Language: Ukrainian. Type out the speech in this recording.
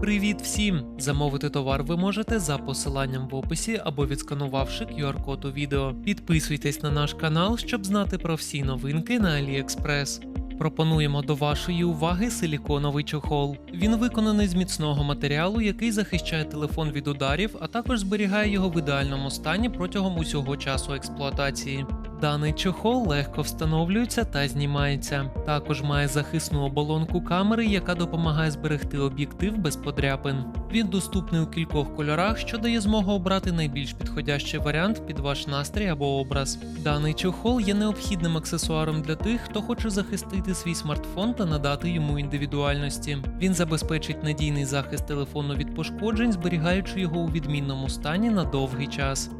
Привіт всім! Замовити товар ви можете за посиланням в описі або відсканувавши QR-код у відео. Підписуйтесь на наш канал, щоб знати про всі новинки на AliExpress. Пропонуємо до вашої уваги силіконовий чохол. Він виконаний з міцного матеріалу, який захищає телефон від ударів, а також зберігає його в ідеальному стані протягом усього часу експлуатації. Даний чохол легко встановлюється та знімається. Також має захисну оболонку камери, яка допомагає зберегти об'єктив без подряпин. Він доступний у кількох кольорах, що дає змогу обрати найбільш підходящий варіант під ваш настрій або образ. Даний чохол є необхідним аксесуаром для тих, хто хоче захистити свій смартфон та надати йому індивідуальності. Він забезпечить надійний захист телефону від пошкоджень, зберігаючи його у відмінному стані на довгий час.